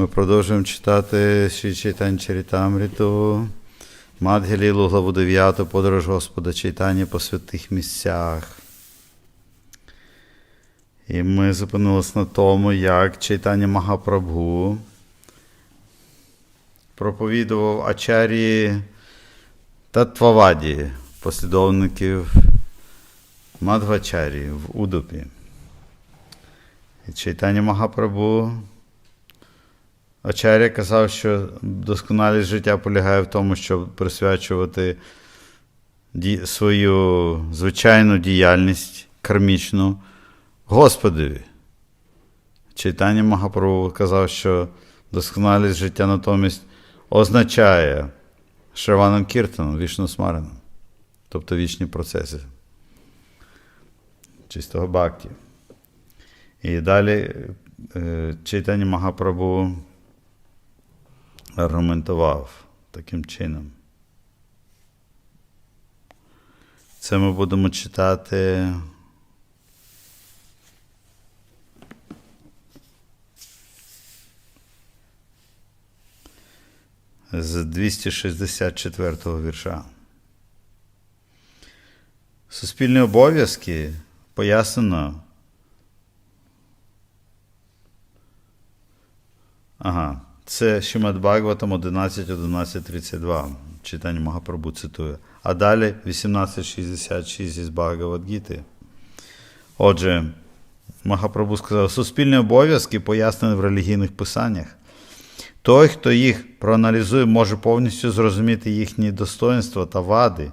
Ми продовжуємо читати Ші Чайтань Чарітамріту, Мадгелілу, главу 9, подорож Господа Чайтані по святих місцях. І ми зупинилися на тому, як Чайтання Магапрабху проповідував Ачарі Татваваді, послідовників Мадвачарі в Удупі. І Чайтання Магапрабху Ачаря казав, що досконалість життя полягає в тому, щоб присвячувати свою звичайну діяльність кармічну Господові. Читання Магапрабху казав, що досконалість життя натомість означає Шраваном Кіртаном, вічну смареном, тобто вічні процеси чистого бхакті. І далі е, читання Магапрабху аргументував таким чином. Це ми будемо читати. З 264 вірша. Суспільні обов'язки пояснено. Ага, це Шимат Бхагаватам 11, 11, 32. Читання Магапрабху цитує. А далі 1866 із Бхагавадгіти. Отже, Магапрабху сказав, суспільні обов'язки пояснені в релігійних писаннях. Той, хто їх проаналізує, може повністю зрозуміти їхні достоинства та вади,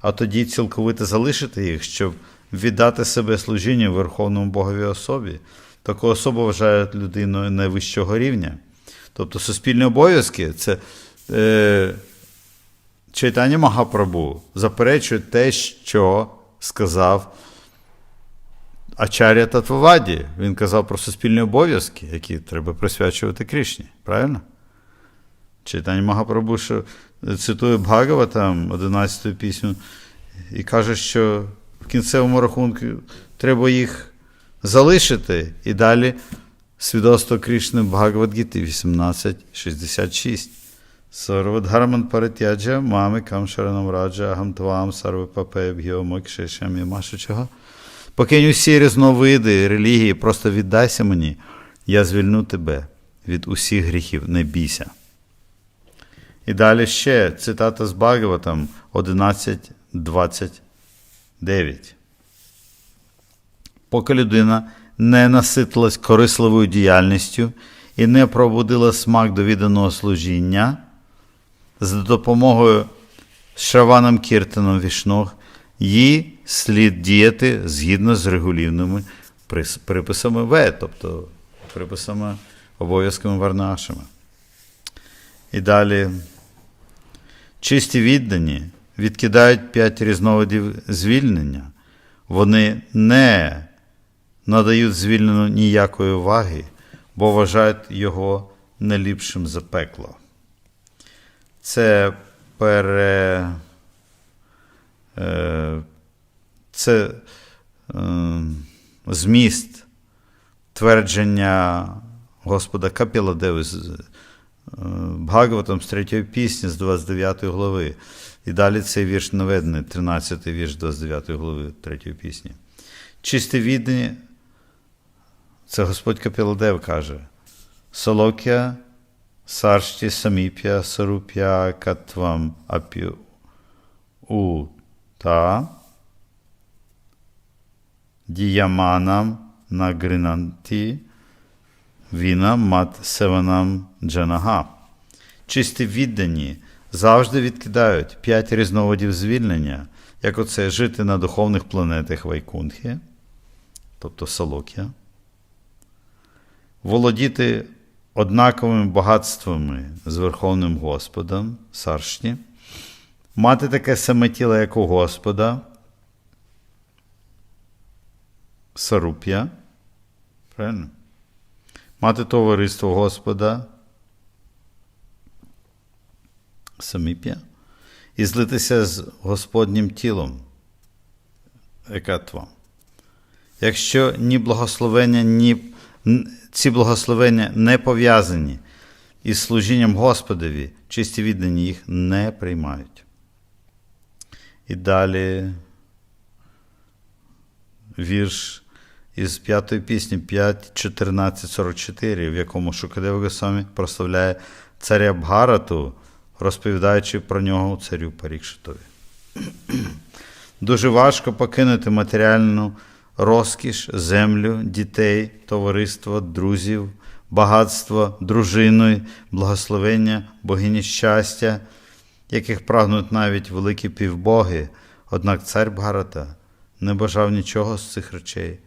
а тоді цілковито залишити їх, щоб віддати себе служінню Верховному Богові особі. Таку особу вважають людиною найвищого рівня. Тобто суспільні обов'язки це е, читання Магапрабу заперечує те, що сказав Ачаря Татваваді. Він казав про суспільні обов'язки, які треба присвячувати Кришні. Правильно? Читання Магапрабу, що цитує Бхагаватам, 11 пісню, і каже, що в кінцевому рахунку треба їх залишити. І далі свідоцтво Кришни Бхагавадгіти 1866. Сарвадгарман паритяджа, мами камшаранам раджа, агам твам, сарви папе, бгіомокшешам і машучого. Покинь усі різновиди релігії, просто віддайся мені, я звільню тебе від усіх гріхів, не бійся. І далі ще цитата з Бхагаватам 11.29. Поки людина не наситилась корисливою діяльністю і не пробудила смак до відданого служіння, за допомогою Шраваном Кіртаном Вішнох, їй слід діяти згідно з регулівними приписами В, тобто приписами обов'язками Варнашами. І далі. Чисті віддані відкидають п'ять різновидів звільнення. Вони не надають звільненню ніякої уваги, бо вважають його не ліпшим за пекло. Це пере. е, Це е, зміст твердження Господа Капіладеви з е, Бхагаватам з 3 пісні з 29 глави. І далі цей вірш наведений, 13 вірш 29 глави 3 пісні. Чисте віддані, це Господь Капіладев каже: Солокя, саршті саміп'я, саруп'я катвам ап'ю у та діяманам нагринанті віна мат севанам джанага. Чисті віддані завжди відкидають п'ять різновидів звільнення, як оце жити на духовних планетах Вайкунхі, тобто Салокія, володіти однаковими багатствами з Верховним Господом, Саршні, мати таке саме тіло, як у Господа, Саруп'я, правильно? Мати товариство Господа, саміп'я, і злитися з Господнім тілом, екатва. Якщо ні благословення, ні ці благословення не пов'язані із служінням Господові, чисті віддані їх не приймають. І далі вірш із п'ятої пісні 5.14.44, в якому Шукадев Госвамі прославляє царя Бгарату, розповідаючи про нього царю Парікшитові. Дуже важко покинути матеріальну розкіш, землю, дітей, товариство, друзів, багатство, дружину, благословення, богині щастя, яких прагнуть навіть великі півбоги. Однак цар Бгарата не бажав нічого з цих речей,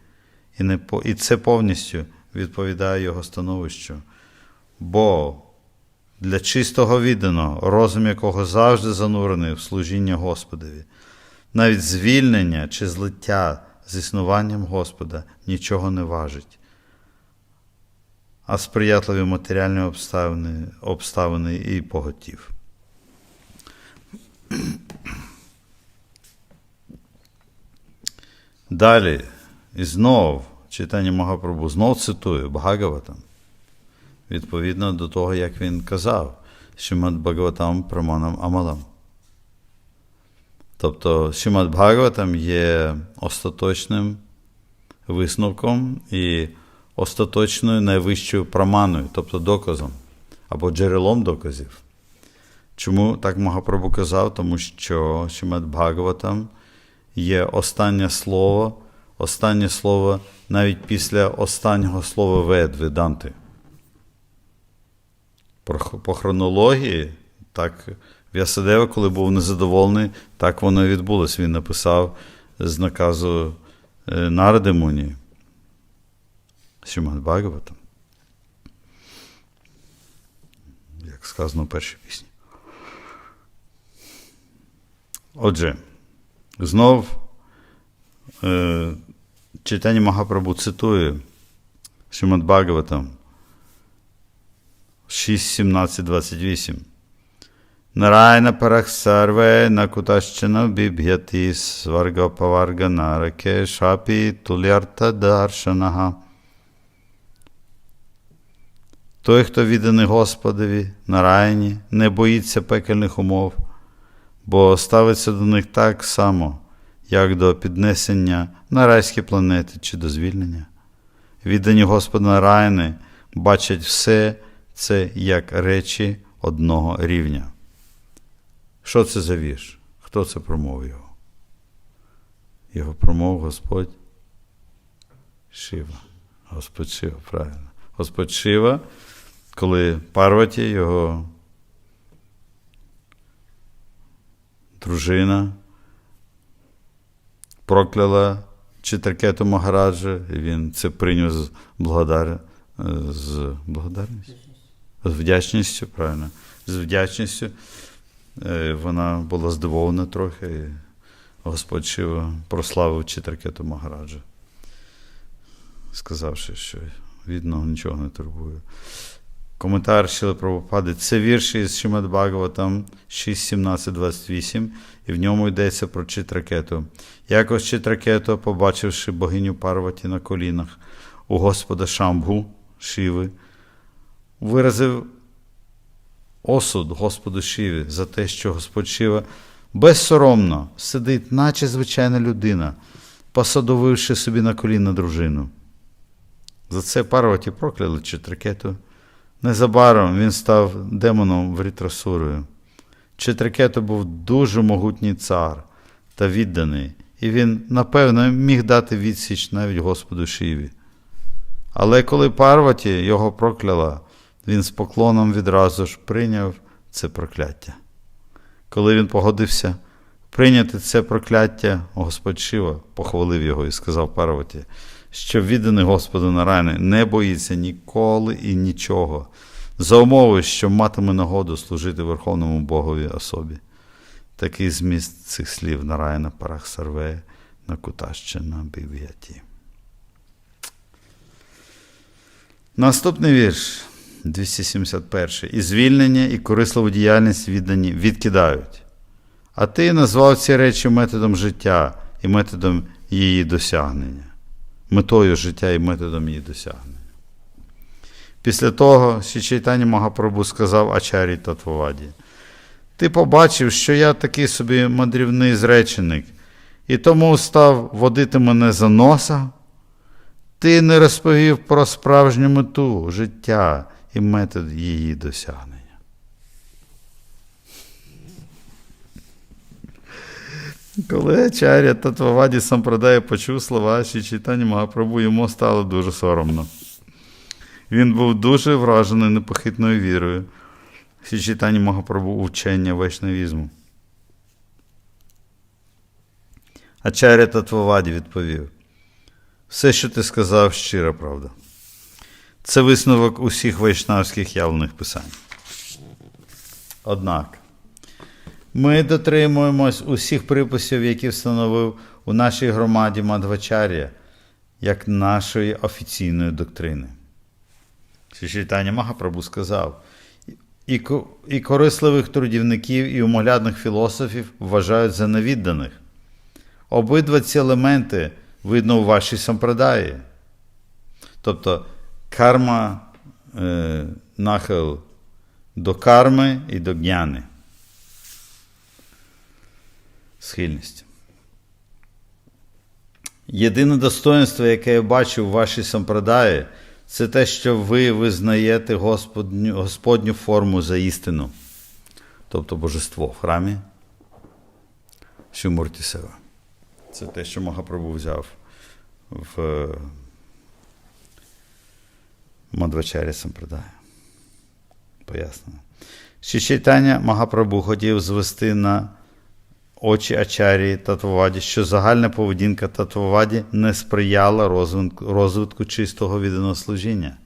і, не і це повністю відповідає його становищу. Бо для чистого відданого, розум якого завжди занурений в служіння Господові, навіть звільнення чи злиття з існуванням Господа нічого не важить, а сприятливі матеріальні обставини, обставини і поготів. Далі, і знов читання Магапрабу, знов цитую Бхагаватам, відповідно до того, як він казав, Шимат Бхагаватам Праманам Амалам. Тобто Шимат Бхагаватам є остаточним висновком і остаточною найвищою праманою, тобто доказом або джерелом доказів. Чому так Магапрабу казав? Тому що Шимат Бхагаватам є останнє слово, останнє слово навіть після останнього слова вед Веданти. По хронології, так, В'ясадева, коли був незадоволений, так воно і відбулося. Він написав з наказу е, Наради Муні, Шимат Бхагаватам. Як сказано в першій пісні. Отже, знов е, читання Магапрабу цитує Шимат Бхагаватам 6.17.28. Сварга паварга нараке шапі тулярта даршанаха. Той, хто відданий Господові на райні, не боїться пекельних умов, бо ставиться до них так само, як до піднесення на райські планети чи до звільнення. Віддані Господа райни бачать все це як речі одного рівня. Що це за вірш? Хто це промовив його? Його промов Господь Шива. Господь Шива, правильно. Господь Шива, коли Парваті, його дружина, прокляла Читракету Магараджа, і він це прийняв з, благодар... з благодарністю. З вдячністю, правильно. З вдячністю. Е, Вона була здивована трохи. Господь Шива прославив Читракету Магараджа, сказавши, що від нього нічого не турбує. Коментар Шіли Прабхупади. Це вірші із Шимад Бхагаватам 6.17.28, і в ньому йдеться про Читракету. Якось Читракету, побачивши богиню Парваті на колінах у Господа Шамбху, Шиви, виразив осуд Господу Шиві за те, що Господь Шива безсоромно сидить, наче звичайна людина, посадовивши собі на коліна дружину. За це Парваті прокляли Читракету. Незабаром він став демоном Врітрасурою. Читракето був дуже могутній цар та відданий, і він, напевно, міг дати відсіч навіть Господу Шиві. Але коли Парваті його прокляла, він з поклоном відразу ж прийняв це прокляття. Коли він погодився прийняти це прокляття, Господь Шива похвалив його і сказав Парваті, що відданий Господу Нарайни не боїться ніколи і нічого, за умови, що матиме нагоду служити Верховному Богові особі. Такий зміст цих слів Нарайна Парахсарве на Кутащина Бів'яті. Наступний вірш, 271. І звільнення, і корисливу діяльність віддані відкидають. А ти назвав ці речі методом життя і методом її досягнення, метою життя і методом її досягнення. Після того Чайтані Магапрабу сказав Ачарі Татваваді. Ти побачив, що я такий собі мандрівний зреченик, і тому став водити мене за носа. Ти не розповів про справжню мету життя і метод її досягнення. Коли Ачаря Татваваді Сампрадай почув слова Ші Чайтані Магапрабу, йому стало дуже соромно. Він був дуже вражений непохитною вірою. Ші Чайтані Магапрабу вчення вайшнавізму. Ачаря Татваваді відповів: Все, що ти сказав, щира правда. Це висновок усіх вайшнавських явлених писань. Однак, ми дотримуємось усіх приписів, які встановив у нашій громаді Мадвачар'я, як нашої офіційної доктрини. Читання Магапрабу сказав, і, і корисливих трудівників, і умоглядних філософів вважають за невідданих. Обидва ці елементи видно у вашій сампрадаї. Тобто карма, е, нахил до карми і до гняни. Схильність. Єдине достоинство, яке я бачу в вашій сампрадаї, це те, що ви визнаєте Господню, Господню форму за істину, тобто божество в храмі Шимурті Сева. Це те, що Магапрабу взяв в Мадвачарі Сампрадая. Пояснено. Ще читання Магапрабу хотів звести на очі Ачарії Татваваді, що загальна поведінка Татваваді не сприяла розвитку, розвитку чистого відданослужіння,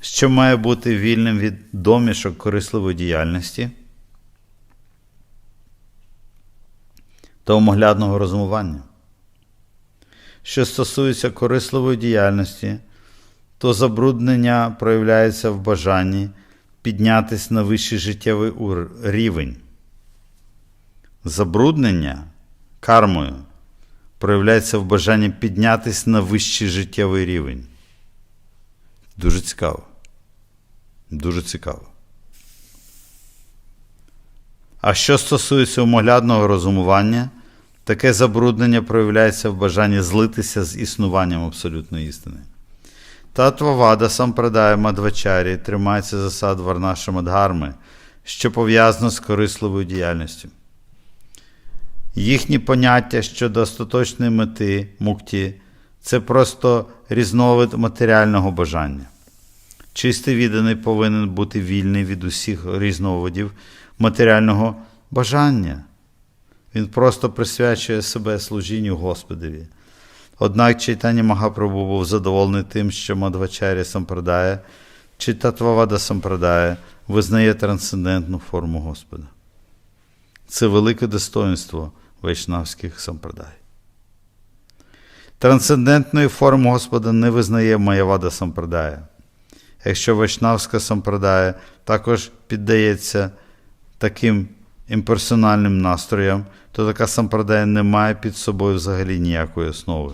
що має бути вільним від домішок корисливої діяльності та умоглядного розумування. Що стосується корисливої діяльності, то забруднення проявляється в бажанні піднятися на вищий життєвий рівень. Забруднення кармою проявляється в бажанні піднятися на вищий життєвий рівень. Дуже цікаво. Дуже цікаво. А що стосується умоглядного розумування, таке забруднення проявляється в бажанні злитися з існуванням абсолютної істини. Татвавада Сампрадая Мадвачарі тримається засад Варнаша Мадгарми, що пов'язано з корисливою діяльністю. Їхні поняття щодо остаточної мети мукті це просто різновид матеріального бажання. Чистий відданий повинен бути вільний від усіх різновидів матеріального бажання. Він просто присвячує себе служінню Господові. Однак читання Магапрабу був задоволений тим, що Мадвачарі Сампрадая чи Татвавада Сампрадая визнає трансцендентну форму Господа. Це велике достоинство вайшнавських сампрадай. Трансцендентної форми Господа не визнає Маявада Сампрадая. Якщо вайшнавська сампрадая також піддається таким імперсональним настроям, то така сампрадая не має під собою взагалі ніякої основи.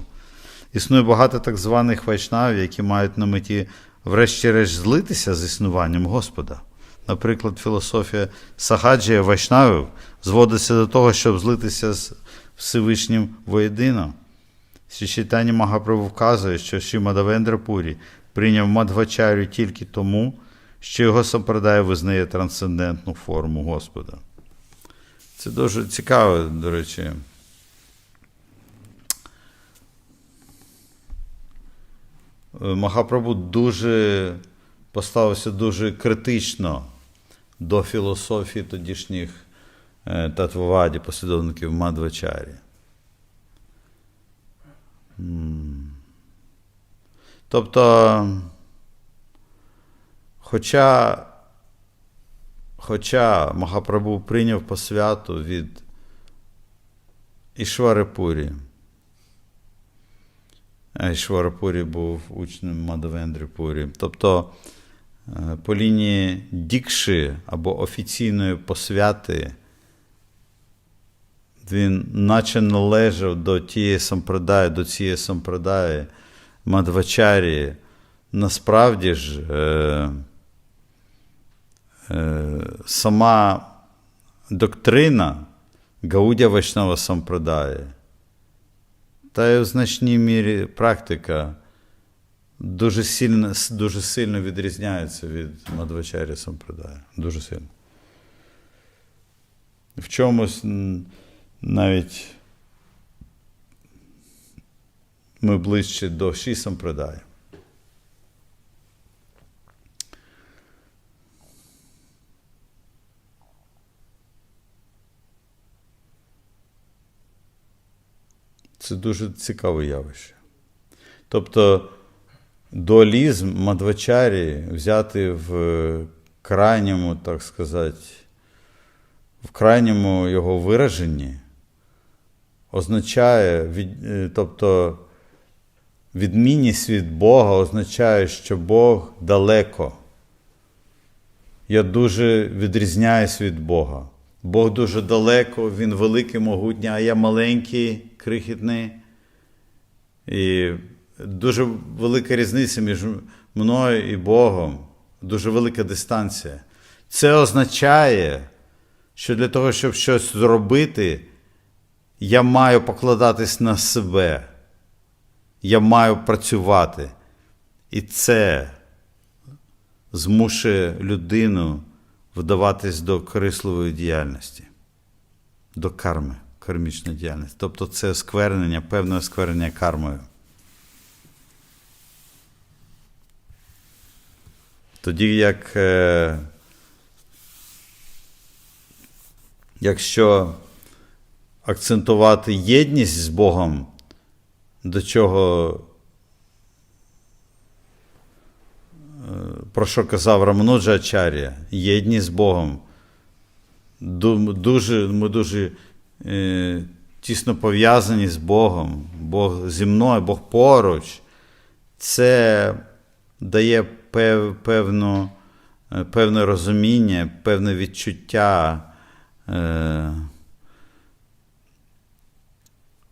Існує багато так званих вайшнавів, які мають на меті, врешті-решт, злитися з існуванням Господа. Наприклад, філософія Сахаджія Вайшнавів зводиться до того, щоб злитися з Всевишнім воєдино. Читання Магапрабу вказує, що Шімадавендра Пурі прийняв Мадвачарю тільки тому, що його сампрадає визнає трансцендентну форму Господа. Це дуже цікаво, до речі. Махапрабу дуже поставився дуже критично до філософії тодішніх е, татваваді, послідовників Мадвачарі. Тобто, хоча, хоча Махапрабу прийняв посвяту від Ішварипурі, а Ішварапурі був учнем Мадавендрі Пурі. Тобто е, по лінії дікши або офіційної посвяти він наче належав до тієї сампрадаї, до цієї сампрадаї Мадвачарії, насправді ж е, е, сама доктрина Гаудя Вайшнава Сампрадає, та й в значній мірі практика дуже сильно, дуже сильно відрізняється від Мадвачарі Сампрадая. Дуже сильно. В чомусь навіть ми ближче до Ші Сампрадая. Це дуже цікаве явище. Тобто дуалізм Мадвачарі взяти в крайньому, так сказати, в крайньому його вираженні означає, е, тобто відмінність від Бога означає, що Бог далеко. Я дуже відрізняюсь від Бога. Бог дуже далеко, Він великий, могутній, а я маленький, крихітний. І дуже велика різниця між мною і Богом, дуже велика дистанція. Це означає, що для того, щоб щось зробити, я маю покладатись на себе. Я маю працювати. І це змушує людину вдаватись до корисливої діяльності, до карми, кармічної діяльності. Тобто це сквернення, певне сквернення кармою. Тоді як е, якщо акцентувати єдність з Богом, до чого, про що казав Рамануджа Ачар'я, єдність з Богом. Дуже, ми дуже е, тісно пов'язані з Богом, Бог зі мною, Бог поруч. Це дає пев, певну, е, певне розуміння, певне відчуття е,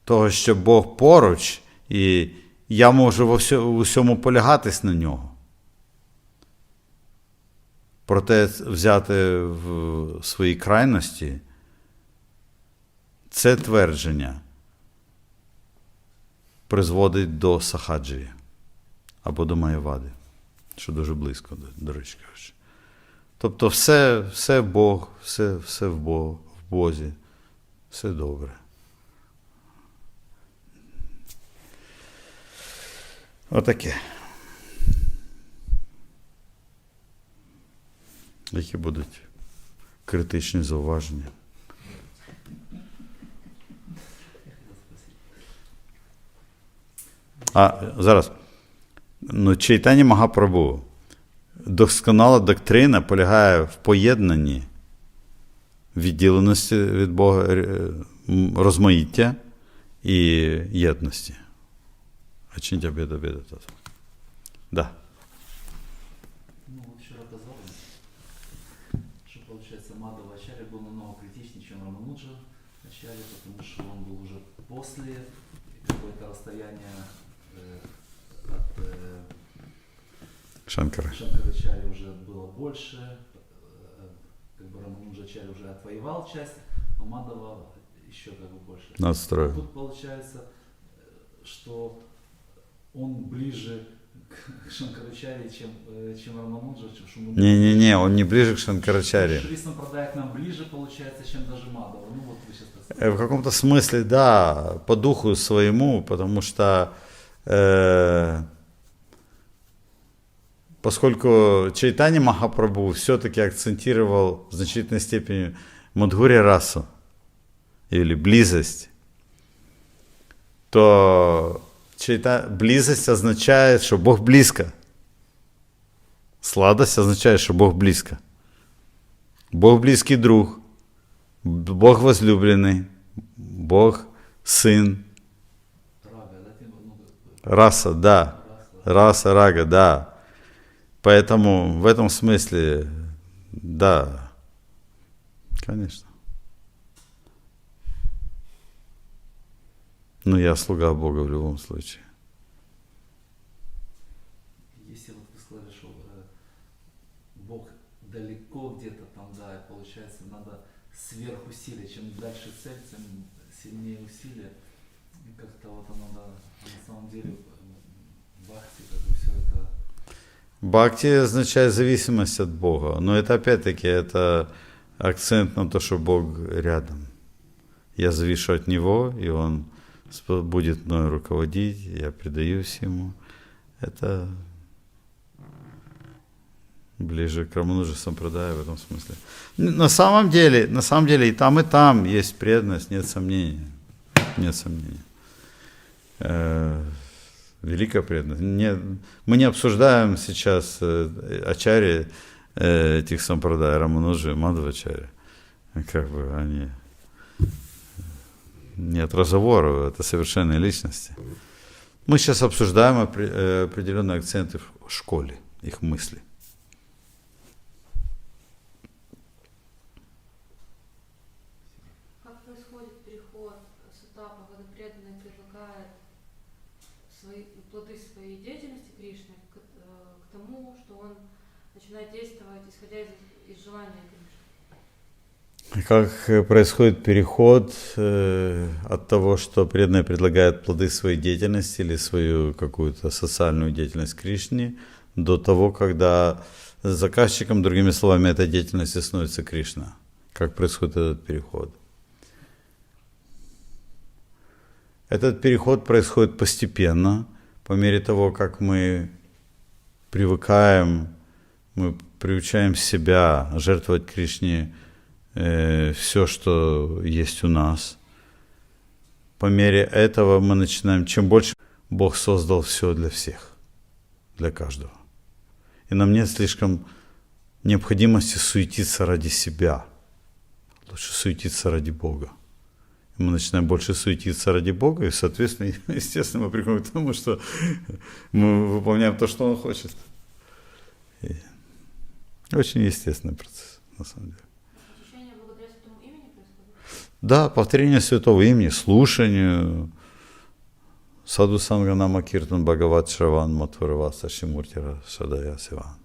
того, що Бог поруч, і я можу в усьому полягатись на нього. Проте взяти в своїй крайності це твердження призводить до сахаджії або до Маєвади, що дуже близько, до речі кажучи. Тобто все, все Бог, все, все в, Бог, в Бозі, все добре. Отаке. Які будуть критичні зауваження? А зараз. Ну, Чайтані Магапрабу. Досконала доктрина полягає в поєднанні відділеності від Бога, е, розмаїття і єдності. А чинтя беда беда тата. Потому что он был уже после, какое-то расстояние э, от э, Шанкара. Шанкарачарьи уже было больше, э, как бы Рамануджа Ачарья уже отвоевал часть, а Мадова еще как бы больше. Надстроил. Тут получается, э, что он ближе к Шанкарачаре, чем, э, чем Рамануджа, чем Шумуни. Не-не-не, он не ближе к Шанкарачаре. Шри Сампрадай к нам ближе, получается, чем даже Мадова. Ну вот вы сейчас Э, В каком-то смысле, да, по духу своему, потому что э, поскольку Чайтани Махапрабху все-таки акцентировал в значительной степени Мадхури расу или близость, то чайта... близость означает, что Бог близко. Сладость означает, что Бог близко. Бог близкий друг, Бог возлюбленный, Бог сын, раса, да, раса, рага, да. Поэтому в этом смысле, да, конечно. Ну, я слуга Бога в любом случае. Если вот Бог далеко где-то там, да, и получается надо сверхусилие. Чем дальше цель, тем сильнее усилия. И как-то вот оно, да, на самом деле в бхакти как бы все это Бхакти означает зависимость от Бога. Но это опять-таки это акцент на то, что Бог рядом. Я завишу от Него, и Он будет мной руководить, я предаюсь Ему. Это ближе к Рамануджа Сампрадая в этом смысле. На самом деле, на самом деле и там, и там есть преданность, нет сомнения. Нет сомнения. Э, Великая преданность. Не, мы не обсуждаем сейчас э, ачари э, этих сампрадай, Рамануджи, Мадхавачари. Как бы они нет разговора, а это совершенные личности. Мы сейчас обсуждаем э, определенные акценты в школе, их мысли. Как происходит переход с этапа, когда преданный предлагает свои плоды своей деятельности Кришны к э, тому, что он начинает действовать, исходя из, из желания Кришны. Как э, происходит переход э, от того, что преданный предлагает плоды своей деятельности или свою какую-то социальную деятельность Кришне, до того, когда заказчиком, другими словами, этой деятельности становится Кришна. Как происходит этот переход? Этот переход происходит постепенно, по мере того, как мы привыкаем, мы приучаем себя жертвовать Кришне все, что есть у нас. По мере этого мы начинаем, чем больше Бог создал все для всех, для каждого. И нам нет слишком необходимости суетиться ради себя. Лучше суетиться ради Бога. И мы начинаем больше суетиться ради Бога, и, соответственно, естественно, мы приходим к тому, что мы выполняем то, что Он хочет. И очень естественный процесс, на самом деле. Очищение благодаря святому имени происходит? Да, повторение святого имени, слушанию. Саду Сангана Киртан Бхагават Шраван Матварваса Шимуртира Шадая Сиван.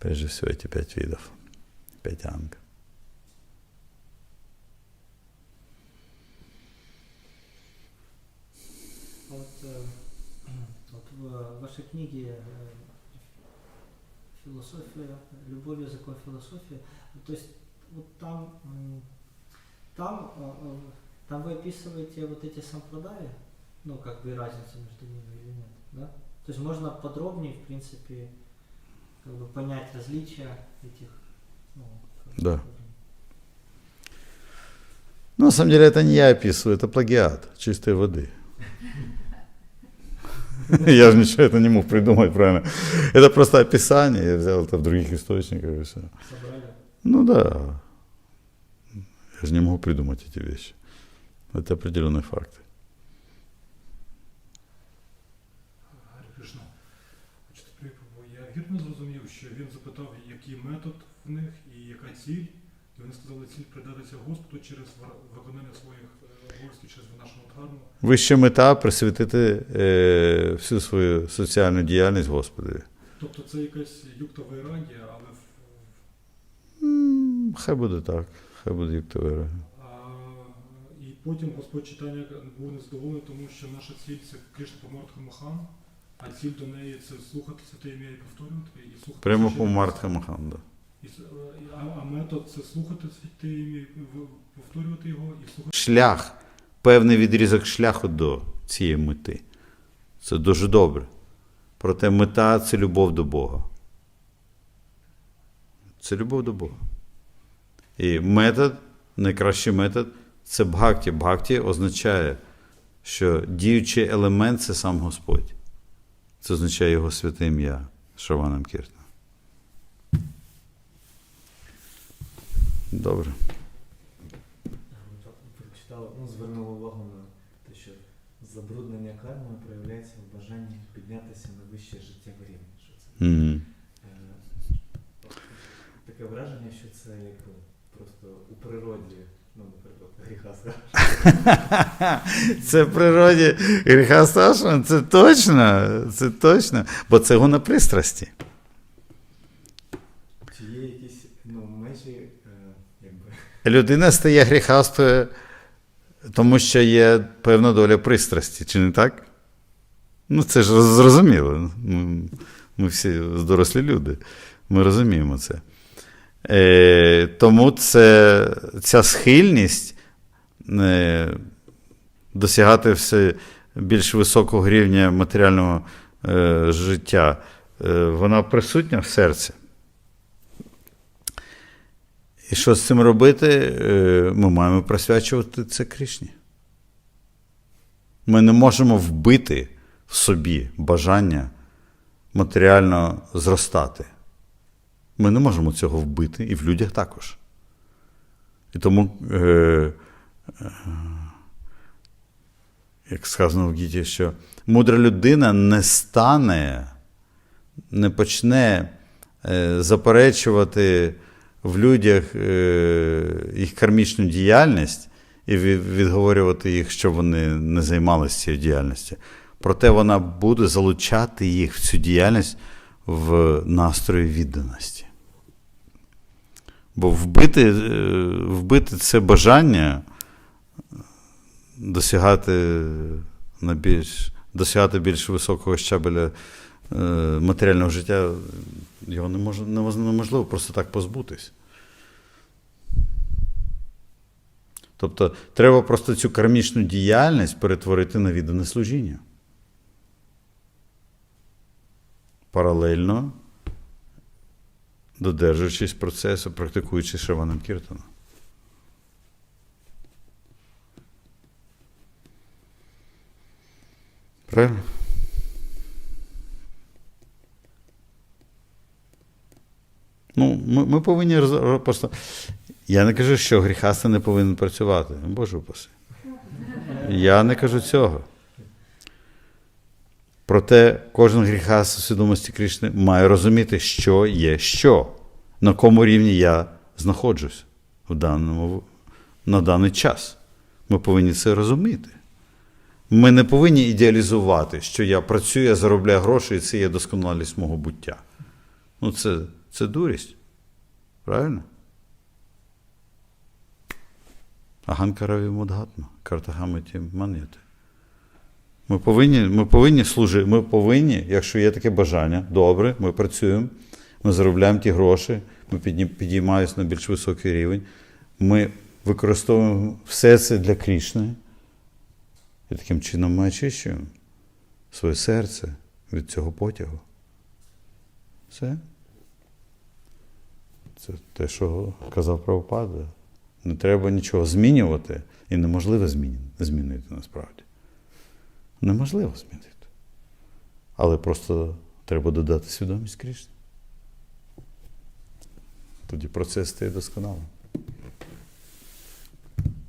Прежде всего эти пять видов, пять анг. Вот, э, вот в вашей книге э, философия, любовь, языком философия, то есть вот там, там, э, э, там вы описываете вот эти сампрадаи, ну как бы разницу между ними или нет, да? То есть можно подробнее, в принципе, как бы понять различия этих. Ну, Да. Ну, на самом деле это не я описываю, это плагиат чистой воды. Я же ничего это не мог придумать, правильно? Это просто описание, я взял это в других источниках и все. Собрали. Ну да. Я же не могу придумать эти вещи. Это определенные факты. Гарі Кришна. Значить, Припробу, я вірно зрозумів, що він запитав, який метод в них і яка ціль. І вони сказали, ціль придатися Господу через вар- виконання своїх е, обов'язків через нашого дхарму. Вища мета присвятити е, всю свою соціальну діяльність Господові. Тобто це якась юкта вайрагія, але в, М, Хай буде так, хай буде як то віра. і потім Господь читання був незадоволений, тому що наша ціль це Кришна Помартха Махан, а ціль до неї це слухати святе ім'я і повторювати і слухати. Прямо священне по писання. Мартха Маханда. І с- е, А, а метод це слухати святе ім'я, повторювати його і слухати. Шлях, певний відрізок шляху до цієї мети. Це дуже добре. Проте мета це любов до Бога. Це любов до Бога. І метод, найкращий метод це бхакті. Бхакті означає, що діючий елемент це сам Господь. Це означає його святе ім'я Шраванам Кіртна. Добре. Ну, звернув увагу на те, що забруднення кармою проявляється в бажанні піднятися на вище життєве рівень. Що це Мгм. е, таке враження, що це якби просто у природі, ну, наприклад, гріха страшного. Це в природі гріха Саша, це точно, це точно, бо це гона пристрасті. Чи є якісь ну, межі, е, якби. Людина стає гріхастою, тому що є певна доля пристрасті, чи не так? Ну, це ж зрозуміло. Ми, ми всі дорослі люди. Ми розуміємо це. Е, тому це, ця схильність е, досягати все більш високого рівня матеріального е, життя, е, вона присутня в серці. І що з цим робити? Е, Ми маємо присвячувати це Крішні. Ми не можемо вбити в собі бажання матеріально зростати. Ми не можемо цього вбити, і в людях також. І тому, е, е, як сказано в Гіті, що мудра людина не стане, не почне е, заперечувати в людях е, їх кармічну діяльність і відговорювати їх, що вони не займалися цією діяльністю. Проте вона буде залучати їх в цю діяльність в настрої відданості. Бо вбити, е, вбити це бажання досягати, на більш, досягати більш високого щабеля е, матеріального життя, його не мож, неможливо просто так позбутись. Тобто треба просто цю кармічну діяльність перетворити на віддане служіння. Паралельно додержуючись процесу, практикуючи Шраванам Кіртану. Правильно? Ну, ми, ми повинні просто. Я не кажу, що гріхаста не повинен працювати. Боже упаси. Я не кажу цього. Проте кожен гріхаст у свідомості Кришни має розуміти, що є що, на якому рівні я знаходжусь в даному, на даний час. Ми повинні це розуміти. Ми не повинні ідеалізувати, що я працюю, я заробляю гроші, і це є досконалість мого буття. Ну, це, це дурість. Правильно? Аганкараві мудгатма, картахамиті ман'яти. Ми повинні, ми повинні служити, ми повинні, якщо є таке бажання, добре, ми працюємо, ми заробляємо ті гроші, ми підіймаємося на більш високий рівень. Ми використовуємо все це для Крішни. І таким чином ми очищуємо своє серце від цього потягу. Все. Це те, що казав Правопада. Не треба нічого змінювати, і неможливо змін- змінити насправді. Неможливо змінити. Але просто треба додати свідомість Крішни. Тоді процес стає досконалим.